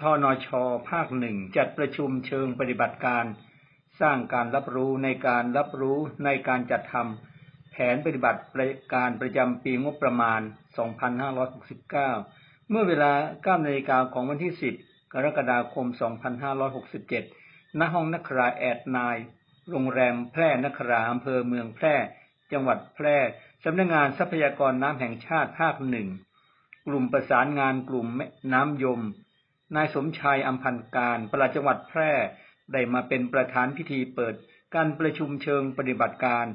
ทนช ภาคหนึ่งจัดประชุมเชิงปฏิบัติการ สร้างการรับรู้ในการรับรู้ในการจัดทำแผนปฏิบัติการประจำปีงบประมาณ 2569 เมื่อเวลา9นาฬิกาของวันที่ 10 กรกฎาคม 2567 ณ ห้องนักราแอดนาย โรงแรมแพร่นคราอำเภอเมืองแพร่ จังหวัดแพร่ สำนักงงานทรัพยากรน้ำแห่งชาติภาคหนึ่ง กลุ่มประสานงานกลุ่มน้ำยม นายสมชายอัมพันการปลัดจังหวัดแพร่ได้มาเป็นประธานพิธีเปิด การประชุมเชิงปฏิบัติการ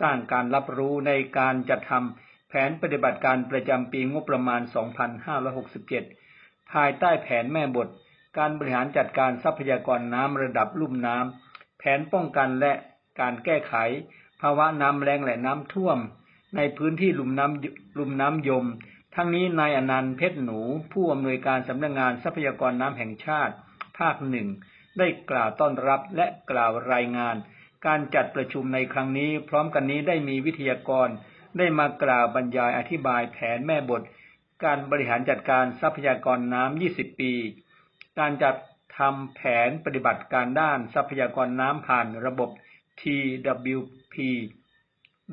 สร้างการรับรู้ในการจัดทำแผนปฏิบัติการประจำปีงบประมาณ 2567 ภายใต้แผนแม่บท การบริหารจัดการทรัพยากรน้ำระดับลุ่มน้ำแผนป้องกันและการแก้ไข ภาวะน้ำแรงและน้ำท่วม ในพื้นที่ลุ่มน้ำลุ่มน้ำยม ทั้งนี้นายอนันต์เพชรหนู ผู้อำนวยการสำนักงงานทรัพยากรน้ำแห่งชาติ ภาคหนึ่งได้กล่าวต้อนรับและกล่าวรายงาน การจัดประชุมในครั้งนี้ พร้อมกันนี้ได้มีวิทยากร ได้มากล่าวบรรยายอธิบายแผนแม่บท การบริหารจัดการทรัพยากรน้ำ 20 ปี การจัดทำแผนปฏิบัติการด้านทรัพยากรน้ำผ่านระบบ TWP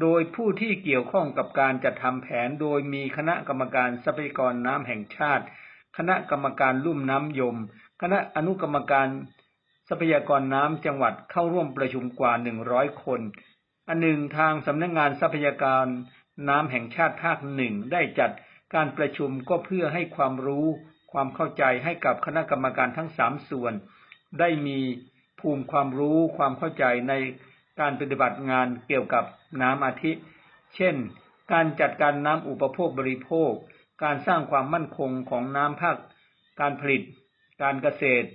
โดยผู้ที่เกี่ยวข้องกับการจัดทำแผนโดยมีคณะกรรมการทรัพยากรน้ำแห่งชาติ คณะกรรมการลุ่มน้ำยม คณะอนุกรรมการทรัพยากรน้ำจังหวัดเข้าร่วมประชุมกว่า100คน อันหนึ่งทางสำนักงงานทรัพยากรน้ำแห่งชาติภาคหนึ่งได้จัดการประชุมก็เพื่อให้ความรู้ ความเข้าใจให้กับคณะกรรมการทั้งสามส่วน ได้มีภูมิความรู้ความเข้าใจใน การปฏิบัติงานเกี่ยวกับน้ำอาทิ เช่น การจัดการน้ำอุปโภคบริโภค การสร้างความมั่นคงของน้ำภาค การผลิต การเกษตร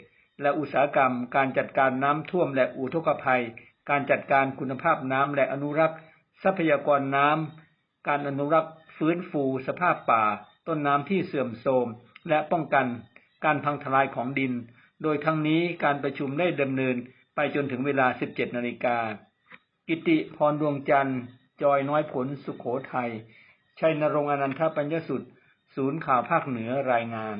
และอุตสาหกรรม การจัดการน้ำท่วมและอุทกภัย การจัดการคุณภาพน้ำและอนุรักษ์ ทรัพยากรน้ำ การอนุรักษ์ฟื้นฟูสภาพป่า ต้นน้ำที่เสื่อมโทรม และป้องกัน การพังทลายของดิน โดยทั้งนี้การประชุมได้ดำเนิน ไปจนถึงเวลา 17 นาฬิกา กิติพรดวงจันทร์ จอยน้อยผลสุขโขทัย ชัยนรงค์อนันทปัญญสุด ศูนย์ข่าวภาคเหนือรายงาน